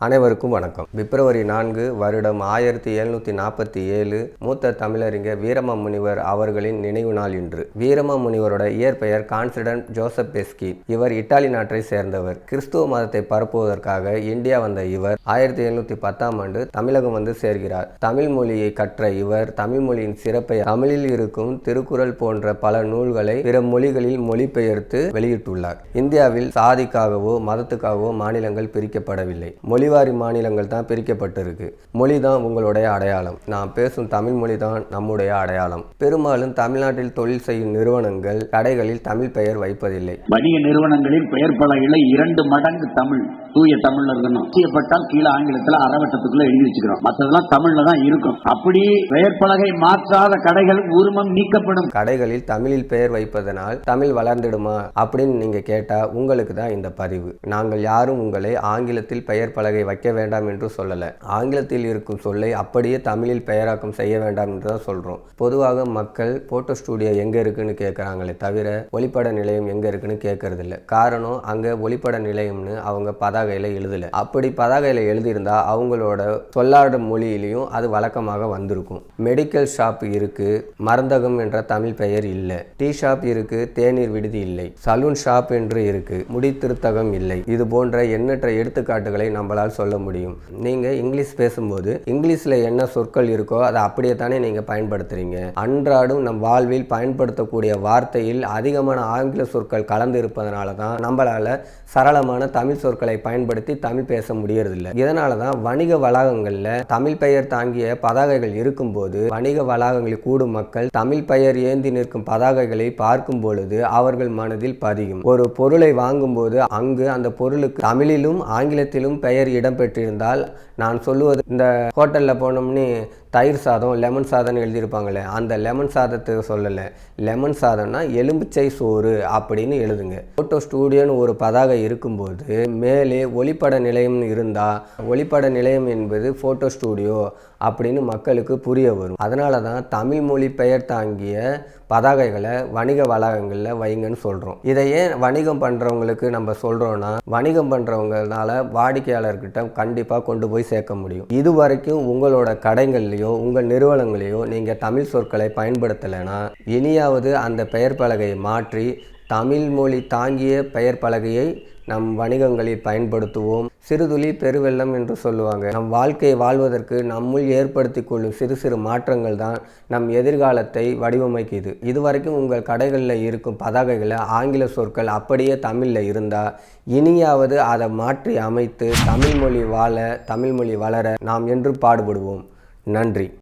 அனைவருக்கும் வணக்கம். பிப்ரவரி நான்கு வருடம் ஆயிரத்தி எழுநூற்றி நாற்பத்தி ஏழு மூத்த தமிழறிஞர் வீரம முனிவர் அவர்களின் நினைவு நாள் இன்று. வீரம முனிவரோட இயற்பெயர் கான்சிடன்ட் ஜோசப் பெஸ்கி. இவர் இத்தாலி நாட்டை சேர்ந்தவர். கிறிஸ்துவ மதத்தை பரப்புவதற்காக இந்தியா வந்த இவர் ஆயிரத்தி எழுநூற்றி பத்தாம் ஆண்டு தமிழகம் வந்து சேர்கிறார். தமிழ் மொழியை கற்ற இவர் தமிழ் மொழியின் சிறப்பை தமிழில் இருக்கும் திருக்குறள் போன்ற பல நூல்களை பிற மொழிகளில் மொழிபெயர்த்து வெளியிட்டுள்ளார். இந்தியாவில் சாதிக்காகவோ மதத்துக்காகவோ மாநிலங்கள் பிரிக்கப்படவில்லை. மொழிவாரி மாநிலங்கள் தான் பிரிக்கப்பட்டிருக்கு. மொழி தான் உங்களுடைய அடையாளம். நான் பேசும் தமிழ் மொழி தான் நம்முடைய அடையாளம். பெரும்பாலும் தமிழ்நாட்டில் தொழில் செய்யும் நிறுவனங்கள் கடைகளில் தமிழ் பெயர் வைப்பதில்லை. வணிக நிறுவனங்களில் பெயர் பலகையில இரண்டு மடங்கு தமிழ் தூய தமிழ்ல இருக்கணும் செய்யப்பட்டால் கீழே ஆங்கிலத்துல அறவட்டத்துக்குள்ள எழுதி வச்சுக்கிறோம். மற்றதெல்லாம் தமிழ்ல தான் இருக்கும். அப்படி பெயர் பலகை மாற்றாத கடைகள் உரிமம் நீக்கப்படும். கடைகளில் தமிழில் பெயர் வைப்பதனால் தமிழ் வளர்ந்துடுமா அப்படின்னு நீங்க கேட்டா உங்களுக்கு தான் இந்த பதிவு. நாங்கள் யாரும் உங்களை ஆங்கிலத்தில் பெயர் பலகை வைக்க வேண்டாம் என்று சொல்லல. ஆங்கிலத்தில் இருக்கும் சொல்லை அப்படியே தமிழில் பெயராக்கம் செய்ய வேண்டாம் என்று தான் சொல்றோம். பொதுவாக மக்கள் போட்டோ ஸ்டூடியோ எங்க இருக்குன்னு கேட்குறாங்களே தவிர ஒளிப்பட நிலையம் எங்க இருக்குன்னு கேட்கறதில்ல காரணம் அங்க ஒளிப்பட நிலையம்னு அவங்க பதாகையில் எழுதலை. அப்படி பதாகையில் எழுதியிருந்தா அவங்களோட சொல்லாடும் மொழியிலையும் அது வழக்கமாக வந்திருக்கும். மெடிக்கல் ஷாப் இருக்கு மருந்தகம் என்ற தமிழ் பெயர் இல்லை. டீ ஷாப் இருக்கு தேநீர் விடுதி இல்லை. சலூன் ஷாப் என்று இருக்கு. முடி திருத்தகம் இல்லை. இது போன்ற எண்ணற்ற எடுத்துக்காட்டுகளை நம்மளால் சொல்ல முடியும். நீங்க இங்கிலீஷ் பேசும்போது இங்கிலீஷில் என்ன சொற்கள் இருக்கோ அதை அப்படியே தானே நீங்கள் பயன்படுத்துகிறீங்க அன்றாடும் நம் வாழ்வில் பயன்படுத்தக்கூடிய வார்த்தையில் அதிகமான ஆங்கில சொற்கள் கலந்து இருப்பதனால தான் நம்மளால் சரளமான தமிழ் சொற்களை பயன்படுத்தி தமிழ் பேச முடியறதில்ல. இதனால தான் வணிக வளாகங்களில் தமிழ் பெயர் தாங்கிய பதாகைகள் இருக்கும்போது வணிக வளாகங்களில் கூடும் மக்கள் தமிழ் பெயர் ஏந்தி நிற்கும் பதாகைகளை பார்க்கும் பொழுது அவர்கள் மனதில் பதியும். ஒரு பொருளை வாங்கும்போது அங்கு அந்த பொருளுக்கு தமிழிலும் ஆங்கிலத்திலும் பெயர் இடம்பெற்றிருந்தால் நான் சொல்லுவது இந்த ஹோட்டலில் போனோம்னு தயிர் சாதம் லெமன் சாதம்னு எழுதியிருப்பாங்களே அந்த லெமன் சாதத்துக்கு சொல்லலை. லெமன் சாதம்னா எலும்புச்சை சோறு அப்படின்னு எழுதுங்க. ஃபோட்டோ ஸ்டூடியோன்னு ஒரு பதாகை இருக்கும்போது மேலே ஒளிப்பட நிலையம்னு இருந்தால் ஒளிப்பட நிலையம் என்பது ஃபோட்டோ ஸ்டூடியோ அப்படின்னு மக்களுக்கு புரிய வரும். அதனால தான் தமிழ் மொழி பெயர் தாங்கிய பதாகைகளை வணிக வளாகங்களில் வைங்கன்னு சொல்கிறோம் இதை ஏன் வணிகம் பண்ணுறவங்களுக்கு நம்ம சொல்கிறோன்னா வணிகம் பண்ணுறவங்கனால வாடிக்கையாளர்கிட்ட கண்டிப்பாக கொண்டு போய் சேர்க்க முடியும். இது வரைக்கும் உங்களோட கடைகள்லையும் பலகையிலையோ உங்கள் நிறுவனங்களையோ நீங்கள் தமிழ் சொற்களை பயன்படுத்தலைன்னா இனியாவது அந்த பெயர் பலகையை மாற்றி தமிழ் மொழி தாங்கிய பெயர் பலகையை நம் வணிகங்களில் பயன்படுத்துவோம். சிறுதுளி பெருவெள்ளம் என்று சொல்லுவாங்க. நம் வாழ்க்கையை வாழ்வதற்கு நம்முள் ஏற்படுத்தி கொள்ளும் சிறு சிறு மாற்றங்கள் தான் நம் எதிர்காலத்தை வடிவமைக்குது. இதுவரைக்கும் உங்கள் கடைகளில் இருக்கும் பதாகைகளை ஆங்கில சொற்கள் அப்படியே தமிழில் இருந்தால் இனியாவது அதை மாற்றி அமைத்து தமிழ் மொழி வாழ தமிழ் மொழி வளர நாம் என்று பாடுபடுவோம். நன்றி.